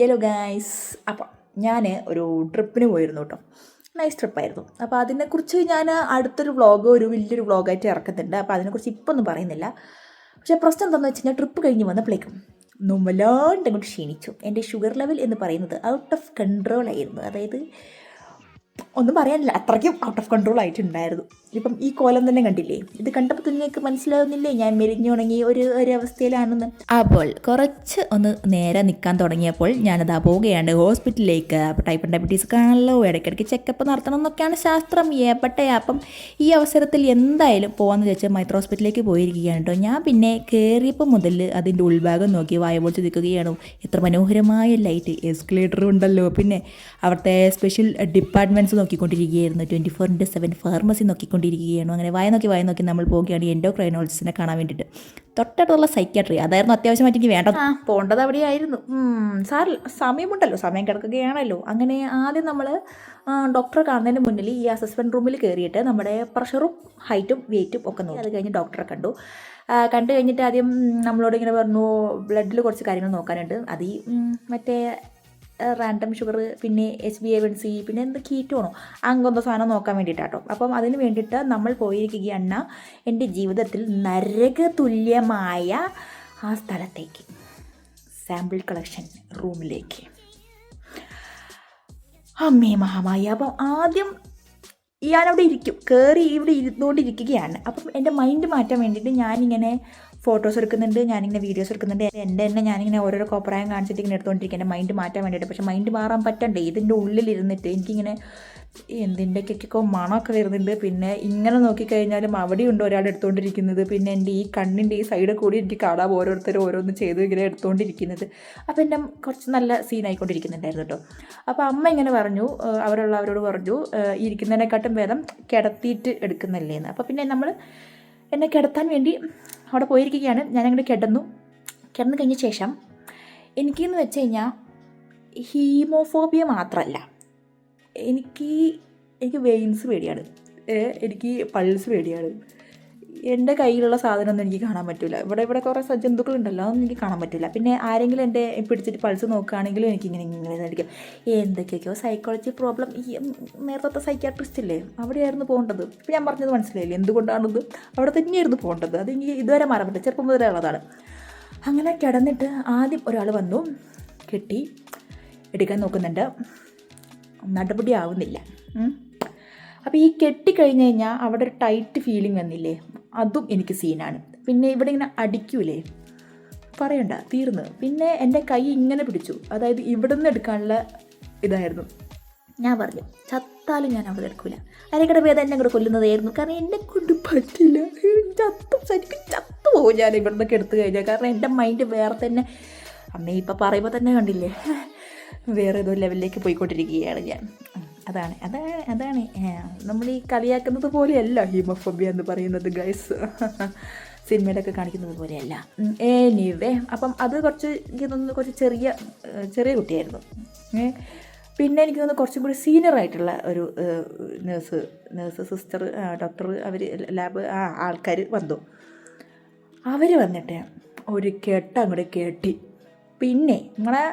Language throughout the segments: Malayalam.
യെല്ലോ ഗൈസ് അപ്പം ഞാൻ ഒരു ട്രിപ്പിന് പോയിരുന്നു കേട്ടോ നൈസ് ട്രിപ്പായിരുന്നു അപ്പോൾ അതിനെക്കുറിച്ച് ഞാൻ അടുത്തൊരു വ്ളോഗ് ഒരു വലിയൊരു വ്ളോഗായിട്ട് ഇറക്കുന്നുണ്ട്. അപ്പോൾ അതിനെക്കുറിച്ച് ഇപ്പോൾ ഒന്നും പറയുന്നില്ല. പക്ഷേ പ്രശ്നം എന്താണെന്ന് വെച്ച് കഴിഞ്ഞാൽ ട്രിപ്പ് കഴിഞ്ഞ് വന്നപ്പോഴേക്കും വല്ലാണ്ട് അങ്ങോട്ട് ക്ഷീണിച്ചു. എന്റെ ഷുഗർ ലെവൽ എന്ന് പറയുന്നത് ഔട്ട് ഓഫ് കൺട്രോൾ ആയിരുന്നു. അതായത് ഒന്നും പറയാനില്ല. അത്രയ്ക്കും ഔട്ട് ഓഫ് കൺട്രോൾ ആയിട്ടുണ്ടായിരുന്നു. ഇപ്പം ഈ കോലം തന്നെ കണ്ടില്ലേ? ഇത് കണ്ടപ്പോൾ തന്നെ നിങ്ങൾക്ക് മനസ്സിലാവുന്നില്ലേ? ഞാൻ മെലിഞ്ഞുണങ്ങി ഒരു ഒരു അവസ്ഥയിലാണെന്ന്. അപ്പോൾ കുറച്ച് ഒന്ന് നേരെ നിൽക്കാൻ തുടങ്ങിയപ്പോൾ ഞാനത് പോവുകയാണ് ഹോസ്പിറ്റലിലേക്ക്. അപ്പോൾ ടൈപ്പ് ഡയബറ്റീസ് കാണല്ലോ ഇടയ്ക്കിടയ്ക്ക് ചെക്കപ്പ് നടത്തണം എന്നൊക്കെയാണ് ശാസ്ത്രം. ഏപ്പട്ടെ അപ്പം ഈ അവസരത്തിൽ എന്തായാലും പോകാമെന്ന് വെച്ചാൽ മൈത്ര ഹോസ്പിറ്റലിലേക്ക് പോയിരിക്കുകയാണ് കേട്ടോ. ഞാൻ പിന്നെ കയറിയപ്പോൾ മുതൽ അതിന്റെ ഉൾഭാഗം നോക്കി വായ പൊളിച്ച് നിൽക്കുകയാണ്. എത്ര മനോഹരമായ ലൈറ്റ് എസ്കലേറ്റർ ഉണ്ടല്ലോ. പിന്നെ അവിടുത്തെ special departments നോക്കിക്കൊണ്ടിരിക്കുകയായിരുന്നു. Twenty four into seven pharmacy നോക്കിക്കൊണ്ടിരിക്കുകയാണ് അങ്ങനെ വായ നോക്കി വായ നോക്കി നമ്മൾ പോവുകയാണ് എൻഡോക്രൈനോളജിസ്റ്റിനെ കാണാൻ വേണ്ടിയിട്ട്. തൊട്ടടുത്തുള്ള സൈക്യാട്രി അതായിരുന്നു അത്യാവശ്യമായിട്ട് എനിക്ക് വേണ്ട പോകേണ്ടത് അവിടെയായിരുന്നു. സാറിൽ സമയമുണ്ടല്ലോ സമയം കിടക്കുകയാണല്ലോ. അങ്ങനെ ആദ്യം നമ്മൾ ഡോക്ടറെ കാണുന്നതിന് മുന്നിൽ ഈ അസസ്മെന്റ് റൂമിൽ കയറിയിട്ട് നമ്മുടെ പ്രഷറും ഹൈറ്റും വെയിറ്റും ഒക്കെ നോക്കി. അത് കഴിഞ്ഞ് ഡോക്ടറെ കണ്ടു. കണ്ടു കഴിഞ്ഞിട്ട് ആദ്യം നമ്മളോട് ഇങ്ങനെ പറഞ്ഞു ബ്ലഡിൽ കുറച്ച് കാര്യങ്ങൾ നോക്കാനുണ്ട്. അത് ഈ മറ്റേ റാൻഡം ഷുഗർ പിന്നെ H B A one C പിന്നെ എന്ത് കീറ്റോണോ അങ്ങനത്തെ സാധനം നോക്കാൻ വേണ്ടിയിട്ടാട്ടോ അപ്പം അതിന് വേണ്ടിയിട്ട് നമ്മൾ പോയിരിക്കുകയാണ് എന്റെ ജീവിതത്തിൽ നരക തുല്യമായ ആ സ്ഥലത്തേക്ക്. സാമ്പിൾ കളക്ഷൻ റൂമിലേക്ക് അമ്മേ മഹാമായി അപ്പം ആദ്യം ഞാനവിടെ ഇരിക്കും. കയറി ഇവിടെ ഇരുന്നുകൊണ്ടിരിക്കുകയാണ് അപ്പം എന്റെ മൈൻഡ് മാറ്റാൻ വേണ്ടിയിട്ട് ഞാനിങ്ങനെ ഫോട്ടോസ് എടുക്കുന്നുണ്ട് ഞാനിങ്ങനെ വീഡിയോസ് എടുക്കുന്നുണ്ട്. എന്റെ തന്നെ ഞാനിങ്ങനെ ഓരോരോ കോപ്രായം കാണിച്ചിട്ട് ഇങ്ങനെ എടുത്തുകൊണ്ടിരിക്കുക എന്റെ മൈൻഡ് മാറ്റാൻ വേണ്ടിയിട്ട്. പക്ഷേ മൈൻഡ് മാറാൻ പറ്റണ്ടേ? ഇതിന്റെ ഉള്ളിലിരുന്നിട്ട് എനിക്കിങ്ങനെ എന്തിന്റെക്കൊക്കെ മണമൊക്കെ വരുന്നുണ്ട്. പിന്നെ ഇങ്ങനെ നോക്കിക്കഴിഞ്ഞാലും അവിടെയുണ്ട് ഒരാൾ എടുത്തുകൊണ്ടിരിക്കുന്നത് പിന്നെ എന്റെ ഈ കണ്ണിന്റെ ഈ സൈഡ് കൂടി എനിക്ക് കാണാം ഓരോരുത്തർ ഓരോന്ന് ചെയ്ത് ഇങ്ങനെ എടുത്തുകൊണ്ടിരിക്കുന്നത് അപ്പോൾ എന്റെ കുറച്ച് നല്ല സീനായിക്കൊണ്ടിരിക്കുന്നുണ്ടായിരുന്നു കേട്ടോ. അപ്പോൾ അമ്മ ഇങ്ങനെ പറഞ്ഞു അവരുള്ളവരോട് പറഞ്ഞു ഇരിക്കുന്നതിനെക്കാട്ടും ഭേദം കിടത്തിയിട്ട് എടുക്കുന്നല്ലേന്ന്. അപ്പോൾ പിന്നെ നമ്മൾ എന്നെ കിടത്താൻ വേണ്ടി അവിടെ പോയിരിക്കുകയാണ്. ഞാൻ ഞാനങ്ങോട്ട് കിടന്നു. കിടന്നു കഴിഞ്ഞ ശേഷം എനിക്കെന്ന് വെച്ച് കഴിഞ്ഞാൽ ഹീമോഫോബിയ മാത്രമല്ല എനിക്ക് എനിക്ക് വെയിൻസ് പേടിയാണ്. എനിക്ക് പൾസ് പേടിയാണ്. എന്റെ കയ്യിലുള്ള സാധനമൊന്നും എനിക്ക് കാണാൻ പറ്റില്ല ഇവിടെ ഇവിടെ കുറേ സ- ജന്തുക്കളുണ്ടല്ലോ അതൊന്നും എനിക്ക് കാണാൻ പറ്റില്ല പിന്നെ ആരെങ്കിലും എന്റെ പിടിച്ചിട്ട് പൾസ് നോക്കുകയാണെങ്കിലും എനിക്ക് ഇങ്ങനെ ഇങ്ങനെ ഇതായിരിക്കും. എന്തൊക്കെയൊക്കെയോ സൈക്കോളജി പ്രോബ്ലം ഈ നേരത്തെ സൈക്യാട്രിസ്റ്റ് ഇല്ലേ? അവിടെയായിരുന്നു പോകേണ്ടത്. ഇപ്പം ഞാൻ പറഞ്ഞത് മനസ്സിലായില്ലേ? എന്തുകൊണ്ടാണിത്? അവിടെ തന്നെയായിരുന്നു പോകേണ്ടത്. അത് എനിക്ക് ഇതുവരെ മാറാൻ പറ്റില്ല. ചെറുപ്പം മുതലേ ഉള്ളതാണ്. അങ്ങനെ കിടന്നിട്ട് ആദ്യം ഒരാൾ വന്നു. കെട്ടി എടുക്കാൻ നോക്കുന്നുണ്ട്. നടപടി ആവുന്നില്ല. അപ്പോൾ ഈ കെട്ടിക്കഴിഞ്ഞ് കഴിഞ്ഞാൽ അവിടെ ഒരു ടൈറ്റ് ഫീലിംഗ് വന്നില്ലേ? അതും എനിക്ക് സീനാണ്. പിന്നെ ഇവിടെ ഇങ്ങനെ അടിക്കൂലേ? പറയണ്ട തീർന്ന്. പിന്നെ എന്റെ കൈ ഇങ്ങനെ പിടിച്ചു. അതായത് ഇവിടെ നിന്ന് എടുക്കാനുള്ള ഇതായിരുന്നു. ഞാൻ പറഞ്ഞു ചത്താലും ഞാൻ അവിടെ എടുക്കൂല. അരക്കട ഭേദം എന്നെ കൂടെ കൊല്ലുന്നതായിരുന്നു. കാരണം എന്നെ കൊണ്ട് പറ്റില്ല. ചത്തു ശരിക്കും ചത്തു പോകും ഞാൻ ഇവിടെ നിന്നൊക്കെ എടുത്തു കഴിഞ്ഞാൽ. കാരണം എന്റെ മൈൻഡ് വേറെ തന്നെ. അമ്മേ ഇപ്പം പറയുമ്പോൾ തന്നെ കണ്ടില്ലേ? വേറെ ഏതോ ലെവലിലേക്ക് പോയിക്കൊണ്ടിരിക്കുകയാണ് ഞാൻ. അതാണ് അതാണ് അതാണ്. നമ്മൾ ഈ കളിയാക്കുന്നത് പോലെയല്ല ഹീമോഫോബിയ എന്ന് പറയുന്നത് ഗൈസ് സിനിമയിലൊക്കെ കാണിക്കുന്നത് പോലെയല്ല. എനിവേ അപ്പം അത് കുറച്ച് എനിക്ക് തോന്നുന്നു കുറച്ച് ചെറിയ ചെറിയ കുട്ടിയായിരുന്നു. പിന്നെ എനിക്ക് തോന്നുന്നു കുറച്ചും കൂടി സീനിയർ ആയിട്ടുള്ള ഒരു നേഴ്സ് നേഴ്സ് സിസ്റ്റർ ഡോക്ടർ അവർ ലാബ് ആ ആൾക്കാർ വന്നു. അവർ വന്നിട്ട് ഒരു കെട്ട് അങ്ങോട്ട് കെട്ടി. പിന്നെ നിങ്ങളെ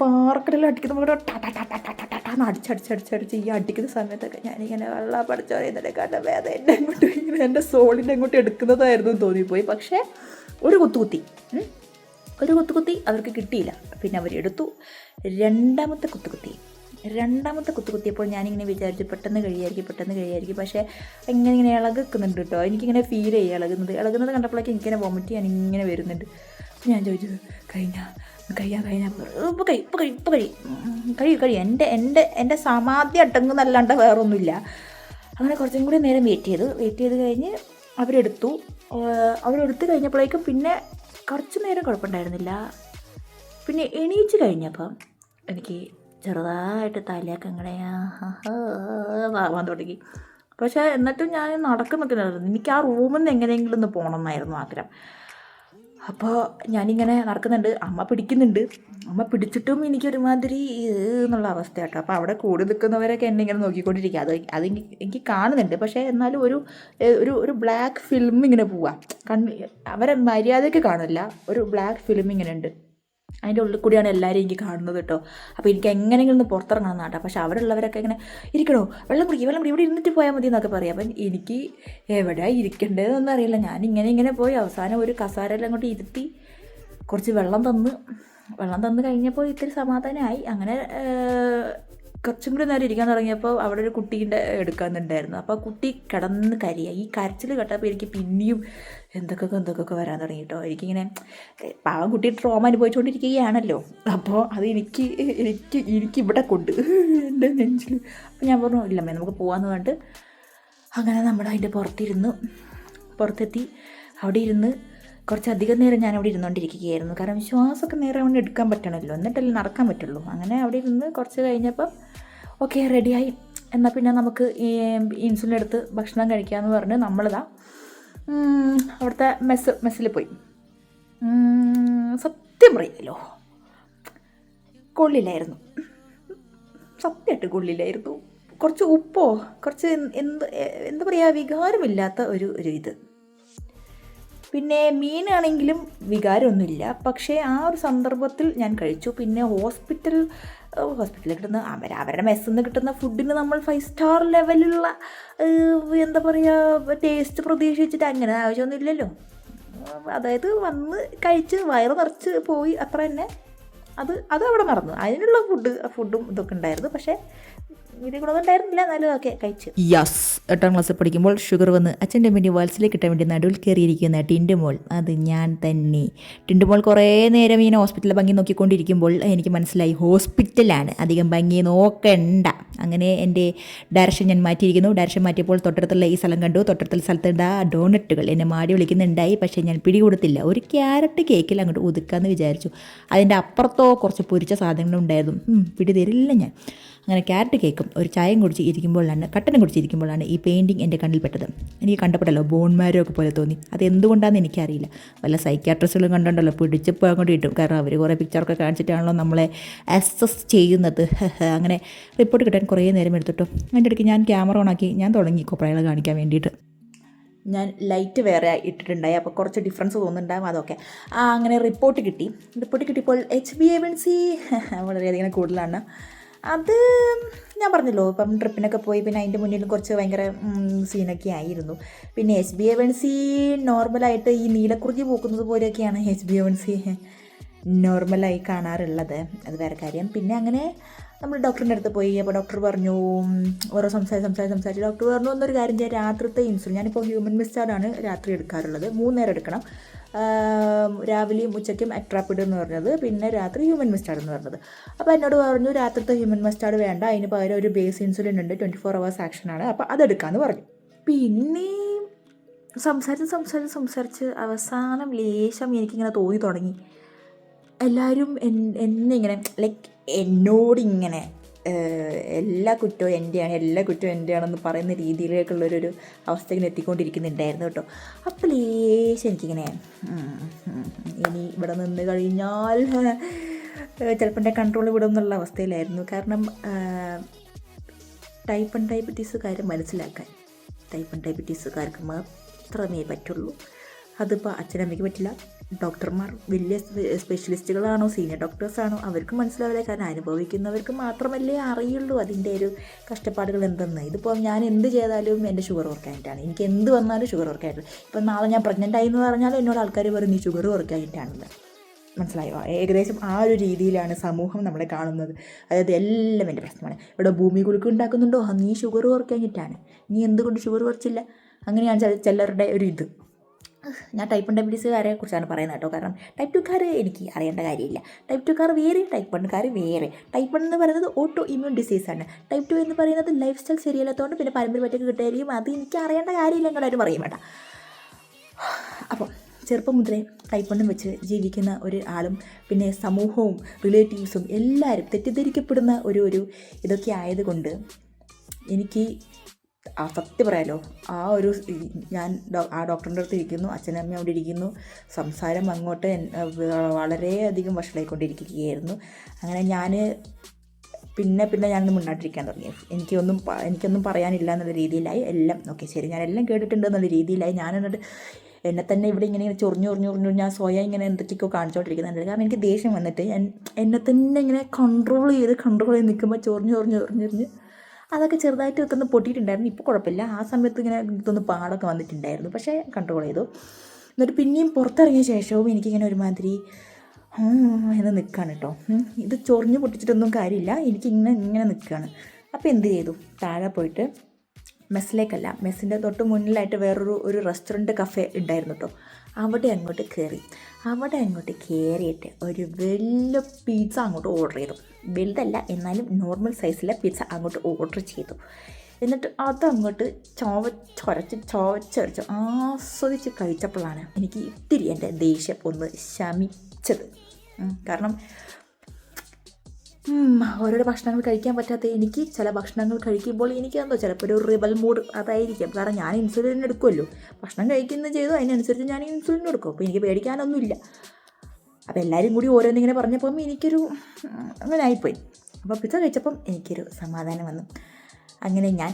പാർക്കടിൽ അടിക്കുന്ന അടിച്ചടിച്ചടിച്ചടിച്ച് ഈ അടിക്കുന്ന സമയത്തൊക്കെ ഞാനിങ്ങനെ വെള്ളം പഠിച്ചോ ഇതിനെക്കാട്ടും വേദന എന്റെ അങ്ങോട്ട് ഇങ്ങനെ എന്റെ സോളിന്റെ അങ്ങോട്ട് എടുക്കുന്നതായിരുന്നു തോന്നിപ്പോയി. പക്ഷേ ഒരു കുത്തുകുത്തി കുത്തി ഒരു കുത്തുകുത്തി അവർക്ക് കിട്ടിയില്ല. പിന്നെ അവരെടുത്തു. രണ്ടാമത്തെ കുത്തുകുത്തി രണ്ടാമത്തെ കുത്തുകുത്തിയപ്പോൾ ഞാനിങ്ങനെ വിചാരിച്ചു പെട്ടെന്ന് കഴിയായിരിക്കും പെട്ടെന്ന് കഴിയായിരിക്കും. പക്ഷേ ഇങ്ങനെ ഇങ്ങനെ ഇളകുന്നുണ്ട് കേട്ടോ. എനിക്കിങ്ങനെ ഫീൽ ചെയ്യുക ഇളകുന്നത്. ഇളകുന്നത് കണ്ടപ്പോഴേക്കും എനിക്കിങ്ങനെ വോമിറ്റ് ചെയ്യാൻ ഇങ്ങനെ വരുന്നുണ്ട്. ഞാൻ ചോദിച്ചു കഴിഞ്ഞ കഴിയാൻ കഴിഞ്ഞാൽ ഇപ്പോൾ കഴി ഇപ്പോൾ കഴി ഇപ്പോൾ കഴി കഴിയും കഴിയും എന്റെ എന്റെ എന്റെ സമാധി അടങ്ങുന്നല്ലാണ്ട് വേറൊന്നുമില്ല. അങ്ങനെ കുറച്ചും കൂടി നേരം വെയിറ്റ് ചെയ്തു വെയിറ്റ് ചെയ്ത് കഴിഞ്ഞ് അവരെടുത്തു. അവരെടുത്ത് കഴിഞ്ഞപ്പോഴേക്കും പിന്നെ കുറച്ച് നേരം കുഴപ്പമുണ്ടായിരുന്നില്ല. പിന്നെ എണീച്ച് കഴിഞ്ഞപ്പം എനിക്ക് ചെറുതായിട്ട് തലയൊക്കെ ഇങ്ങനെ ആവാൻ തുടങ്ങി. പക്ഷേ എന്നിട്ടും ഞാൻ നടക്കുന്നൊക്കെ ഉണ്ടായിരുന്നു എനിക്ക് ആ റൂമിൽ നിന്ന് എങ്ങനെയെങ്കിലും ഒന്ന് പോകണം എന്നായിരുന്നു ആഗ്രഹം. അപ്പോൾ ഞാനിങ്ങനെ നടക്കുന്നുണ്ട്. അമ്മ പിടിക്കുന്നുണ്ട്. അമ്മ പിടിച്ചിട്ടും എനിക്കൊരുമാതിരി എന്നുള്ള അവസ്ഥ കേട്ടോ അപ്പോൾ അവിടെ കൂടി നിൽക്കുന്നവരൊക്കെ എന്നെ ഇങ്ങനെ നോക്കിക്കൊണ്ടിരിക്കുക. അത് അത് എനിക്ക് കാണുന്നുണ്ട്. പക്ഷേ എന്നാലും ഒരു ഒരു ഒരു ബ്ലാക്ക് ഫിലിം ഇങ്ങനെ പോവാം. കണ്ണ് അവരെ മര്യാദയ്ക്ക് കാണില്ല. ഒരു ബ്ലാക്ക് ഫിലിം ഇങ്ങനെ ഉണ്ട് അതിന്റെ ഉള്ളിൽ കൂടിയാണ് എല്ലാവരും എനിക്ക് കാണുന്നത് കേട്ടോ. അപ്പോൾ എനിക്ക് എങ്ങനെയെങ്കിലും ഒന്ന് പുറത്തിറങ്ങണം എന്നാട്ടോ പക്ഷേ അവിടെ ഉള്ളവരൊക്കെ ഇങ്ങനെ ഇരിക്കണോ? വെള്ളം കുടിക്കുക വെള്ളം കുടി ഇവിടെ ഇരുന്നിട്ട് പോയാൽ മതി എന്നൊക്കെ പറയും. അപ്പം എനിക്ക് എവിടെ ഇരിക്കേണ്ടതെന്നൊന്നും അറിയില്ല. ഞാൻ ഇങ്ങനെ ഇങ്ങനെ പോയി അവസാനം ഒരു കസാരയെല്ലാം അങ്ങോട്ട് ഇരുത്തി കുറച്ച് വെള്ളം തന്ന് വെള്ളം തന്നു കഴിഞ്ഞപ്പോൾ ഇത്തിരി സമാധാനമായി. അങ്ങനെ കുറച്ചും കൂടി നേരം ഇരിക്കാൻ തുടങ്ങിയപ്പോൾ അവിടെ ഒരു കുട്ടീന്റെ എടുക്കാനുണ്ടായിരുന്നു അപ്പോൾ ആ കുട്ടി കിടന്ന് കരിയ. ഈ കരച്ചിൽ കേട്ടപ്പോൾ എനിക്ക് പിന്നെയും എന്തൊക്കെ എന്തൊക്കെ വരാൻ തുടങ്ങി കേട്ടോ എനിക്കിങ്ങനെ ആ കുട്ടി ട്രോമ അനുഭവിച്ചുകൊണ്ടിരിക്കുകയാണല്ലോ അപ്പോൾ അത് എനിക്ക് എനിക്ക് എനിക്ക് ഇവിടെ കൊണ്ട് എന്റെ നെഞ്ചിൽ അപ്പോൾ ഞാൻ പറഞ്ഞു ഇല്ലമ്മേ നമുക്ക് പോകാമെന്ന് പറഞ്ഞിട്ട് അങ്ങനെ നമ്മൾ അതിന്റെ പുറത്തിരുന്നു. പുറത്തെത്തി അവിടെ ഇരുന്ന് കുറച്ചധികം നേരം ഞാൻ അവിടെ ഇരുന്നുകൊണ്ടിരിക്കുകയായിരുന്നു കാരണം ശ്വാസമൊക്കെ നേരെ അവിടെ എടുക്കാൻ പറ്റണമല്ലോ. എന്നിട്ടല്ലേ നടക്കാൻ പറ്റുള്ളൂ. അങ്ങനെ അവിടെ ഇരുന്ന് കുറച്ച് കഴിഞ്ഞപ്പം ഓക്കെ റെഡിയായി. എന്നാൽ പിന്നെ നമുക്ക് ഇൻസുലിൻ എടുത്ത് ഭക്ഷണം കഴിക്കാമെന്ന് പറഞ്ഞ് നമ്മളിതാ അവിടുത്തെ മെസ്സ് മെസ്സിൽ പോയി. സത്യം പറയാലോ കൊള്ളില്ലായിരുന്നു. സത്യമായിട്ട് കൊള്ളില്ലായിരുന്നു. കുറച്ച് ഉപ്പോ കുറച്ച് എന്ത് എന്താ പറയുക വികാരമില്ലാത്ത ഒരു ഒരു ഇത്. പിന്നെ മീനാണെങ്കിലും വികാരമൊന്നുമില്ല. പക്ഷേ ആ ഒരു സന്ദർഭത്തിൽ ഞാൻ കഴിച്ചു. പിന്നെ ഹോസ്പിറ്റൽ ഹോസ്പിറ്റലിൽ കിട്ടുന്ന അവർ അവരുടെ മെസ്സിൽ നിന്ന് കിട്ടുന്ന ഫുഡിന് നമ്മൾ ഫൈവ് സ്റ്റാർ ലെവലിലുള്ള എന്താ പറയുക ടേസ്റ്റ് പ്രതീക്ഷിച്ചിട്ട് അങ്ങനെ ആവശ്യമൊന്നുമില്ലല്ലോ. അതായത് വന്ന് കഴിച്ച് വയറ് നിറച്ച് പോയി അത്ര തന്നെ. അത് അത് അവിടെ മറന്നു. അതിനുള്ള ഫുഡ് ഫുഡും ഇതൊക്കെ ഉണ്ടായിരുന്നു. പക്ഷേ യസ് എട്ടാം ക്ലാസ്സിൽ പഠിക്കുമ്പോൾ ഷുഗർ വന്ന് അച്ഛന്റെ വേണ്ടി വത്സലേക്ക് കിട്ടാൻ വേണ്ടി നടുവിൽ കയറിയിരിക്കുന്ന ടിൻഡുമോൾ അത് ഞാൻ തന്നെ. ടിൻഡുമോൾ കുറേ നേരം ഇങ്ങനെ ഹോസ്പിറ്റലിൽ ഭംഗി നോക്കിക്കൊണ്ടിരിക്കുമ്പോൾ എനിക്ക് മനസ്സിലായി ഹോസ്പിറ്റലാണ് അധികം ഭംഗി നോക്കണ്ട. അങ്ങനെ എന്റെ ഡയറക്ഷൻ ഞാൻ മാറ്റിയിരിക്കുന്നു. ഡയറക്ഷൻ മാറ്റിയപ്പോൾ തൊട്ടടുത്തുള്ള ഈ സ്ഥലം കണ്ടു. തൊട്ടടുത്തുള്ള സ്ഥലത്തുണ്ട് ആ ഡോണറ്റുകൾ എന്നെ മാടി വിളിക്കുന്നുണ്ടായി പക്ഷേ ഞാൻ പിടികൊടുത്തില്ല. ഒരു ക്യാരറ്റ് കേക്കിൽ അങ്ങോട്ട് ഒതുക്കാമെന്ന് വിചാരിച്ചു. അതിന്റെ അപ്പുറത്തോ കുറച്ച് പൊരിച്ച സാധനങ്ങളുണ്ടായിരുന്നു. പിടി തരില്ല ഞാൻ. അങ്ങനെ ക്യാരറ്റ് കേക്കും ഒരു ചായയും കുടിച്ച് ഇരിക്കുമ്പോഴാണ് കട്ടനും കുടിച്ചിരിക്കുമ്പോഴാണ് ഈ പെയിന്റിങ് എന്റെ കണ്ണിൽ കണ്ണിൽപ്പെട്ടത് എനിക്ക് കണ്ടപ്പെട്ടല്ലോ ബോൺമാരോ ഒക്കെ പോലെ തോന്നി. അത് എന്തുകൊണ്ടാണെന്ന് എനിക്കറിയില്ല. വല്ല സൈക്യാട്രിസ്റ്റുകളും കണ്ടുണ്ടല്ലോ പിടിച്ച് പോകാൻ കൂടി കിട്ടും കാരണം അവർ കുറേ പിക്ചറൊക്കെ കാണിച്ചിട്ടാണല്ലോ നമ്മളെ അസസ് ചെയ്യുന്നത്. അങ്ങനെ റിപ്പോർട്ട് കിട്ടാൻ കുറേ നേരം എടുത്തിട്ടു. അതിന്റെ ഇടയ്ക്ക് ഞാൻ ക്യാമറ ഓണാക്കി ഞാൻ തുടങ്ങി കൊപ്രകളെ കാണിക്കാൻ വേണ്ടിയിട്ട്. ഞാൻ ലൈറ്റ് വേറെ ഇട്ടിട്ടുണ്ടായി. അപ്പോൾ കുറച്ച് ഡിഫറൻസ് തോന്നുന്നുണ്ടാകും അതൊക്കെ. അങ്ങനെ റിപ്പോർട്ട് കിട്ടി. റിപ്പോർട്ട് കിട്ടിയപ്പോൾ H B A one C വളരെയധികം കൂടുതലാണ്. അത് ഞാൻ പറഞ്ഞല്ലോ ഇപ്പം ട്രിപ്പിനൊക്കെ പോയി പിന്നെ അതിന്റെ മുന്നിൽ കുറച്ച് ഭയങ്കര സീനൊക്കെ ആയിരുന്നു. പിന്നെ H B A one C നോർമലായിട്ട് ഈ നീലക്കുറിഞ്ഞി പൂക്കുന്നത് പോലെയൊക്കെയാണ് H B A one C നോർമലായി കാണാറുള്ളത്. അത് വേറെ കാര്യം. പിന്നെ അങ്ങനെ നമ്മൾ ഡോക്ടറിന്റെ അടുത്ത് പോയി അപ്പോൾ ഡോക്ടർ പറഞ്ഞു ഓരോ സംസാരിച്ച് സംസാരിച്ച് സംസാരിച്ച്. ഡോക്ടർ പറഞ്ഞു ഒന്നൊരു കാര്യം ചെയ്യാം. രാത്രിത്തെ ഇൻസുലിൻ ഞാനിപ്പോൾ ഹ്യൂമൻ മിസ്റ്റാർഡാണ് രാത്രി എടുക്കാറുള്ളത്. മൂന്ന് നേരം എടുക്കണം. രാവിലെയും ഉച്ചയ്ക്കും അട്രാപ്പിഡ് എന്ന് പറഞ്ഞത്. പിന്നെ രാത്രി ഹ്യൂമൻ മിസ്റ്റാർഡ് എന്ന് പറഞ്ഞത്. അപ്പോൾ എന്നോട് പറഞ്ഞു രാത്രിത്തെ ഹ്യൂമൻ മിസ്റ്റാർഡ് വേണ്ട. അതിന് പകരം ഒരു ബേസ് ഇൻസുലിൻ ഉണ്ട്. ട്വന്റി ഫോർ അവേഴ്സ് ആക്ഷനാണ് അപ്പോൾ അതെടുക്കാമെന്ന് പറഞ്ഞു. പിന്നെ സംസാരിച്ച് സംസാരിച്ച് സംസാരിച്ച് അവസാനം ലേശം എനിക്കിങ്ങനെ തോന്നി തുടങ്ങി. എല്ലാവരും എൻ- എന്നെ ഇങ്ങനെ ലൈക്ക് എന്നോടിങ്ങനെ എല്ലാ കുറ്റവും എന്റെയാണ് എല്ലാ കുറ്റവും എന്റെയാണെന്ന് പറയുന്ന രീതിയിലേക്കുള്ളൊരു അവസ്ഥ ഇങ്ങനെ എത്തിക്കൊണ്ടിരിക്കുന്നുണ്ടായിരുന്നു കേട്ടോ. അപ്പോൾ ലേശം എനിക്കിങ്ങനെ ഇനി ഇവിടെ നിന്ന് കഴിഞ്ഞാൽ ചിലപ്പോൾ എന്റെ കൺട്രോൾ വിടും എന്നുള്ള അവസ്ഥയിലായിരുന്നു. കാരണം ടൈപ്പ് ആൻഡ് ഡയബറ്റീസുകാർ മനസ്സിലാക്കാൻ ടൈപ്പ് ആൻഡ് ഡയബറ്റീസുകാർക്ക് മാത്രമേ പറ്റുള്ളൂ. അതിപ്പോൾ അച്ഛനമ്മയ്ക്ക് പറ്റില്ല. ഡോക്ടർമാർ വലിയ സ്പെഷ്യലിസ്റ്റുകളാണോ സീനിയർ ഡോക്ടേഴ്സാണോ അവർക്ക് മനസ്സിലാവില്ല. കാരണം അനുഭവിക്കുന്നവർക്ക് മാത്രമല്ലേ അറിയുള്ളൂ അതിന്റെ ഒരു കഷ്ടപ്പാടുകൾ എന്തെന്ന്. ഇതിപ്പോൾ ഞാൻ എന്ത് ചെയ്താലും എന്റെ ഷുഗർ കുറക്കാനായിട്ടാണ് എനിക്ക് എന്ത് വന്നാലും ഷുഗർ കുറയ്ക്കാനായിട്ട്. ഇപ്പം നാളെ ഞാൻ പ്രഗ്നന്റ് ആയി എന്ന് പറഞ്ഞാൽ എന്നോട് ആൾക്കാർ പറയും നീ ഷുഗർ കുറയ്ക്കാനായിട്ടാണല്ലോ മനസ്സിലായോ? ഏകദേശം ആ ഒരു രീതിയിലാണ് സമൂഹം നമ്മളെ കാണുന്നത്. അതായത് എല്ലാം എന്റെ പ്രശ്നമാണ്. ഇവിടെ ഭൂമി കുലുക്ക് ഉണ്ടാക്കുന്നുണ്ടോ? നീ ഷുഗർ കുറയ്ക്കാഞ്ഞിട്ടാണ് നീ എന്തുകൊണ്ട് ഷുഗർ കുറച്ചില്ല? അങ്ങനെയാണ് ചില- ചിലരുടെ ഒരു ഇത്. ഞാൻ ടൈപ്പ് വൺ ഡയബറ്റീസുകാരെ കുറിച്ചാണ് പറയുന്നത് കേട്ടോ. കാരണം ടൈപ്പ് ടുക്കാർ എനിക്ക് അറിയേണ്ട കാര്യമില്ല. ടൈപ്പ് ടുക്കാർ വേറെ ടൈപ്പ് വൺകാർ വേറെ. ടൈപ്പ് വൺ എന്ന് പറയുന്നത് ഓട്ടോ ഇമ്മ്യൂൺ ഡിസീസാണ് ടൈപ്പ് ടു എന്ന് പറയുന്നത് ലൈഫ് സ്റ്റൈൽ ശരിയല്ലാത്തതുകൊണ്ട് പിന്നെ പാരമ്പര്യമായിട്ട് കിട്ടുമായിരിക്കും അത് എനിക്ക് അറിയേണ്ട കാര്യമില്ല എങ്ങോട്ടും പറയും വേണ്ട അപ്പോൾ ചെറുപ്പം മുതലേ ടൈപ്പ് വണ്ണും വെച്ച് ജീവിക്കുന്ന ഒരു ആളും പിന്നെ സമൂഹവും റിലേറ്റീവ്സും എല്ലാവരും തെറ്റിദ്ധരിക്കപ്പെടുന്ന ഒരു ഒരു ഇതൊക്കെ ആയതുകൊണ്ട് എനിക്ക് ആ സത്യം പറയാലോ ആ ഒരു ഞാൻ ആ ഡോക്ടറിന്റെ അടുത്ത് ഇരിക്കുന്നു അച്ഛനമ്മ അവിടെ ഇരിക്കുന്നു സംസാരം അങ്ങോട്ട് വളരെയധികം വഷളായിക്കൊണ്ടിരിക്കുകയായിരുന്നു. അങ്ങനെ ഞാൻ പിന്നെ പിന്നെ ഞാനൊന്ന് മുന്നോട്ടിരിക്കാൻ തുടങ്ങി. എനിക്കൊന്നും എനിക്കൊന്നും പറയാനില്ല എന്നുള്ള രീതിയിലായി എല്ലാം ഓക്കെ ശരി ഞാൻ എല്ലാം കേട്ടിട്ടുണ്ട് എന്നുള്ള രീതിയിലായി ഞാൻ എന്നിട്ട് എന്നെ തന്നെ ഇവിടെ ഇങ്ങനെ ഇങ്ങനെ ചൊറിഞ്ഞു ചൊറിഞ്ഞു ചൊറിഞ്ഞു ഞാൻ സ്വയം ഇങ്ങനെ എന്തൊക്കെയൊക്കെ കാണിച്ചുകൊണ്ടിരിക്കുന്നുണ്ട്. കാരണം എനിക്ക് ദേഷ്യം വന്നിട്ട് ഞാൻ എന്നെ തന്നെ ഇങ്ങനെ കൺട്രോൾ ചെയ്ത് കൺട്രോൾ ചെയ്ത് നിൽക്കുമ്പോൾ ചൊറിഞ്ഞു ചൊറിഞ്ഞു ചൊറിഞ്ഞു ചൊറിഞ്ഞ് അതൊക്കെ ചെറുതായിട്ട് ഒക്കെ ഒന്ന് പൊട്ടിയിട്ടുണ്ടായിരുന്നു. ഇപ്പോൾ കുഴപ്പമില്ല. ആ സമയത്ത് ഇങ്ങനെ ഇതൊന്ന് പാടൊക്കെ വന്നിട്ടുണ്ടായിരുന്നു. പക്ഷേ കൺട്രോൾ ചെയ്തു. എന്നിട്ട് പിന്നെയും പുറത്തിറങ്ങിയ ശേഷവും എനിക്കിങ്ങനെ ഒരുമാതിരി എന്ന് നിൽക്കുകയാണ് കേട്ടോ. ഇത് ചൊറിഞ്ഞ് പൊട്ടിച്ചിട്ടൊന്നും കാര്യമില്ല. എനിക്കിങ്ങനെ ഇങ്ങനെ നിൽക്കുകയാണ് അപ്പോൾ എന്ത് ചെയ്തു? താഴെ പോയിട്ട് മെസ്സിലേക്കല്ല മെസ്സിന്റെ തൊട്ട് മുന്നിലായിട്ട് വേറൊരു ഒരു റെസ്റ്റോറന്റ് കഫേ ഉണ്ടായിരുന്നു കേട്ടോ അവിടെ അങ്ങോട്ട് കയറി അവിടെ അങ്ങോട്ട് കയറിയിട്ട് ഒരു വലിയ പിസ്സ അങ്ങോട്ട് ഓർഡർ ചെയ്തു. വലുതല്ല എന്നാലും നോർമൽ സൈസിലെ പിസ്സ അങ്ങോട്ട് ഓർഡർ ചെയ്തു. എന്നിട്ട് അതങ്ങോട്ട് ചോവച്ചൊരച്ച് ചോവച്ചൊരച്ച് ആസ്വദിച്ച് കഴിച്ചപ്പോഴാണ് എനിക്ക് ഇത്തിരി എന്റെ ദേഷ്യം ഒന്ന് ശമിച്ചത്. കാരണം ഓരോരോ ഭക്ഷണങ്ങൾ കഴിക്കാൻ പറ്റാത്ത എനിക്ക് ചില ഭക്ഷണങ്ങൾ കഴിക്കുമ്പോൾ എനിക്ക് എന്തോ ചിലപ്പോൾ ഒരു റിബൽ മൂഡ് അതായിരിക്കും. കാരണം ഞാൻ ഇൻസുലിൻ എടുക്കുമല്ലോ ഭക്ഷണം കഴിക്കുന്നത് ചെയ്തു അതിനനുസരിച്ച് ഞാൻ ഇൻസുലിൻ എടുക്കും. അപ്പോൾ എനിക്ക് പേടിക്കാനൊന്നുമില്ല. അപ്പോൾ എല്ലാവരും കൂടി ഓരോന്നിങ്ങനെ പറഞ്ഞപ്പം എനിക്കൊരു അങ്ങനെ ആയിപ്പോയി. അപ്പോൾ പിസ്സ കഴിച്ചപ്പം എനിക്കൊരു സമാധാനം വന്നു. അങ്ങനെ ഞാൻ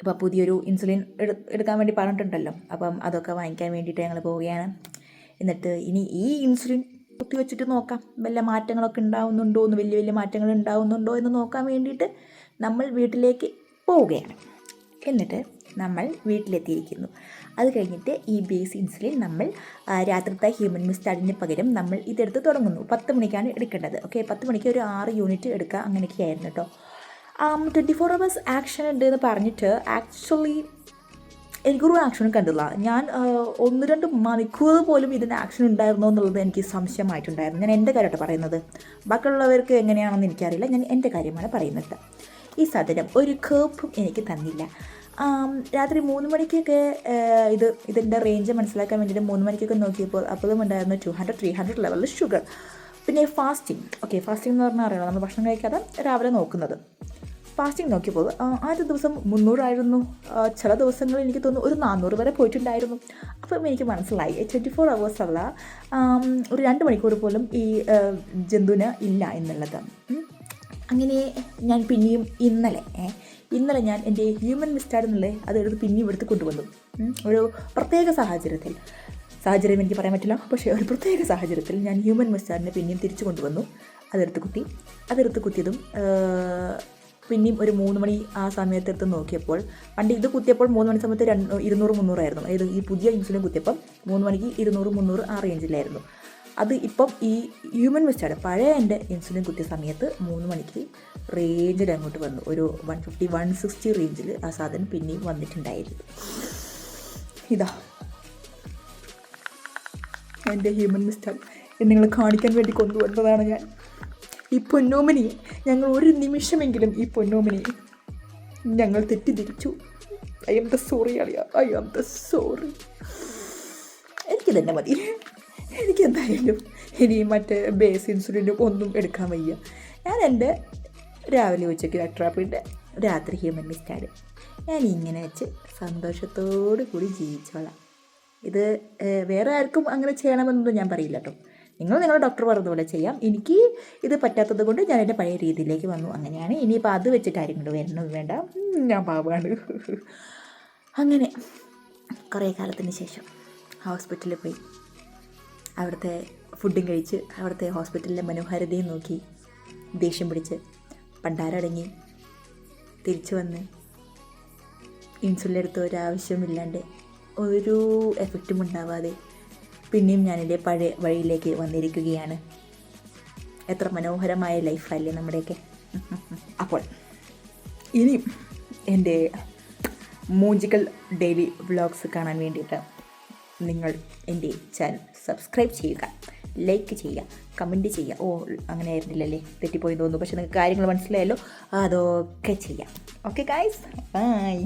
ഇപ്പോൾ പുതിയൊരു ഇൻസുലിൻ എടുക്കാൻ വേണ്ടി പറഞ്ഞിട്ടുണ്ടല്ലോ. അപ്പം അതൊക്കെ വാങ്ങിക്കാൻ വേണ്ടിയിട്ട് ഞങ്ങൾ പോവുകയാണ്. എന്നിട്ട് ഇനി ഈ ഇൻസുലിൻ കുത്തി വെച്ചിട്ട് നോക്കാം. വല്ല മാറ്റങ്ങളൊക്കെ ഉണ്ടാവുന്നുണ്ടോ എന്ന് വലിയ വലിയ മാറ്റങ്ങൾ ഉണ്ടാവുന്നുണ്ടോ എന്ന് നോക്കാൻ വേണ്ടിയിട്ട് നമ്മൾ വീട്ടിലേക്ക് പോവുകയാണ്. എന്നിട്ട് നമ്മൾ വീട്ടിലെത്തിയിരിക്കുന്നു. അത് കഴിഞ്ഞിട്ട് ഈ ബേസ് ഇൻസുലിൻ നമ്മൾ രാത്രിത്തെ ഹ്യൂമൻ മിസ്റ്റാഡിന് പകരം നമ്മൾ ഇതെടുത്ത് തുടങ്ങുന്നു. പത്ത് മണിക്കാണ് എടുക്കേണ്ടത്. ഓക്കെ പത്ത് മണിക്ക് ഒരു ആറ് യൂണിറ്റ് എടുക്കുക. അങ്ങനെയൊക്കെയായിരുന്നു കേട്ടോ. ട്വന്റി ഫോർ അവേഴ്സ് ആക്ഷൻ ഉണ്ട് എന്ന് പറഞ്ഞിട്ട് ആക്ച്വലി എനിക്കൊരു ആക്ഷനും കണ്ടില്ല. ഞാൻ ഒന്ന് രണ്ട് മണിക്കൂർ പോലും ഇതിന് ആക്ഷൻ ഉണ്ടായിരുന്നോ എന്നുള്ളത് എനിക്ക് സംശയമായിട്ടുണ്ടായിരുന്നു. ഞാൻ എന്റെ കാര്യമായിട്ട് പറയുന്നത്. ബാക്കിയുള്ളവർക്ക് എങ്ങനെയാണെന്ന് എനിക്കറിയില്ല. ഞാൻ എന്റെ കാര്യമാണ് പറയുന്നത്. ഈ സാധനം ഒരു കേപ്പും എനിക്ക് തന്നില്ല. രാത്രി മൂന്ന് മണിക്കൊക്കെ ഇത് ഇതിന്റെ റേഞ്ച് മനസ്സിലാക്കാൻ വേണ്ടിയിട്ട് മൂന്ന് മണിക്കൊക്കെ നോക്കിയപ്പോൾ അപ്പോഴും ഉണ്ടായിരുന്നു ടു ഹൺഡ്രഡ് ത്രീ ഹൺഡ്രഡ് ലെവലിൽ ഷുഗർ പിന്നെ ഫാസ്റ്റിംഗ് ഓക്കെ ഫാസ്റ്റിംഗ് എന്ന് പറഞ്ഞാൽ അറിയണം നമ്മൾ ഭക്ഷണം കഴിക്കാതെ രാവിലെ നോക്കുന്നത്. ഫാസ്റ്റിംഗ് നോക്കിയപ്പോൾ ആദ്യ ദിവസം മുന്നൂറായിരുന്നു. ചില ദിവസങ്ങളിൽ എനിക്ക് തോന്നുന്നു ഒരു നാനൂറ് വരെ പോയിട്ടുണ്ടായിരുന്നു. അപ്പം എനിക്ക് മനസ്സിലായി. ട്വന്റി ഫോർ അവേഴ്സ് അല്ല ഒരു രണ്ട് മണിക്കൂർ പോലും ഈ ജന്തുവിന് ഇല്ല എന്നുള്ളത്. അങ്ങനെ ഞാൻ പിന്നെയും ഇന്നലെ ഇന്നലെ ഞാൻ എന്റെ ഹ്യൂമൻ മിസ്റ്റാഡ് എന്നുള്ളത് അതെടുത്ത് പിന്നെയും എടുത്ത് കൊണ്ടുവന്നു. ഒരു പ്രത്യേക സാഹചര്യത്തിൽ. സാഹചര്യം എനിക്ക് പറയാൻ പറ്റില്ല പക്ഷേ ഒരു പ്രത്യേക സാഹചര്യത്തിൽ ഞാൻ ഹ്യൂമൻ മിസ്റ്റാഡിനെ പിന്നെയും തിരിച്ചു കൊണ്ടുവന്നു. അതെടുത്ത് കുത്തി അതെടുത്ത് കുത്തിയതും പിന്നെയും ഒരു മൂന്ന് മണി ആ സമയത്തെടുത്ത് നോക്കിയപ്പോൾ പണ്ട് ഇത് കുത്തിയപ്പോൾ മൂന്ന് മണി സമയത്ത് രണ്ട് ഇരുന്നൂറ് മുന്നൂറായിരുന്നു അതായത് ഈ പുതിയ ഇൻസുലിൻ കുത്തിയപ്പം മൂന്ന് മണിക്ക് ഇരുന്നൂറ് മുന്നൂറ് ആ റേഞ്ചിലായിരുന്നു. അത് ഇപ്പം ഈ ഹ്യൂമൻ വെസ്റ്റാണ് പഴയ എന്റെ ഇൻസുലിൻ കുത്തിയ സമയത്ത് മൂന്ന് മണിക്ക് റേഞ്ചിൽ അങ്ങോട്ട് വന്നു. ഒരു വൺ ഫിഫ്റ്റി വൺ സിക്സ്റ്റി റേഞ്ചിൽ ആ സാധനം പിന്നെയും വന്നിട്ടുണ്ടായിരുന്നു. ഇതാ. എന്റെ ഹ്യൂമൻ മിസ്റ്റർ നിങ്ങൾ കാണിക്കാൻ വേണ്ടി കൊണ്ടുവന്നതാണ് ഞാൻ. ഈ പൊന്നോമനി ഞങ്ങൾ ഒരു നിമിഷമെങ്കിലും ഈ പൊന്നോമനി ഞങ്ങൾ തെറ്റിദ്ധരിച്ചു. ഐ എം ദ സോറി അളിയ ഐ ആം ദ സോറി എനിക്ക് തന്നെ മതി. എനിക്ക് എന്തായാലും ഇനി മറ്റേ ബേസ് ഇൻസുലിനും ഒന്നും എടുക്കാൻ വയ്യ. ഞാൻ എന്റെ രാവിലെ ഉച്ചയ്ക്ക് അട്രാപ്പിന്റെ രാത്രി ഹ്യൂമൻ മിസ്റ്റാഡ് ഞാൻ ഇങ്ങനെ വെച്ച് സന്തോഷത്തോടു കൂടി ജീവിച്ചോളാം. ഇത് വേറെ ആർക്കും അങ്ങനെ ചെയ്യണമെന്നൊന്നും ഞാൻ പറയില്ല കേട്ടോ. നിങ്ങൾ നിങ്ങളുടെ ഡോക്ടർ പറഞ്ഞതുപോലെ ചെയ്യാം. എനിക്ക് ഇത് പറ്റാത്തത് കൊണ്ട് ഞാൻ എന്റെ പഴയ രീതിയിലേക്ക് വന്നു. അങ്ങനെയാണ്. ഇനിയിപ്പോൾ അത് വെച്ചിട്ട് ആരും കൊണ്ട് വരണം വേണ്ട. ഞാൻ പാവാണ്. അങ്ങനെ കുറേ കാലത്തിന് ശേഷം ഹോസ്പിറ്റലിൽ പോയി. അവിടുത്തെ ഫുഡും കഴിച്ച് അവിടുത്തെ ഹോസ്പിറ്റലിലെ മനോഹാരിതയും നോക്കി. ദേഷ്യം പിടിച്ച് പണ്ടാരടങ്ങി തിരിച്ചു വന്ന് ഇൻസുലിൻ എടുത്ത ഒരാവശ്യമില്ലാണ്ട് ഒരു എഫക്റ്റും ഉണ്ടാവാതെ പിന്നെയും ഞാനെന്റെ പഴയ വഴിയിലേക്ക് വന്നിരിക്കുകയാണ്. എത്ര മനോഹരമായ ലൈഫല്ലേ നമ്മുടെയൊക്കെ. അപ്പോൾ ഇനി എന്റെ മൂജിക്കൽ ഡെയിലി വ്ളോഗ്സ് കാണാൻ വേണ്ടിയിട്ട് നിങ്ങൾ എന്റെ ചാനൽ സബ്സ്ക്രൈബ് ചെയ്യുക ലൈക്ക് ചെയ്യുക കമന്റ് ചെയ്യുക. ഓ അങ്ങനെ ആയിരുന്നില്ലല്ലേ? തെറ്റിപ്പോയി തോന്നുന്നു. പക്ഷെ നിങ്ങൾക്ക് കാര്യങ്ങൾ മനസ്സിലായല്ലോ. അതൊക്കെ ചെയ്യാം. Okay guys bye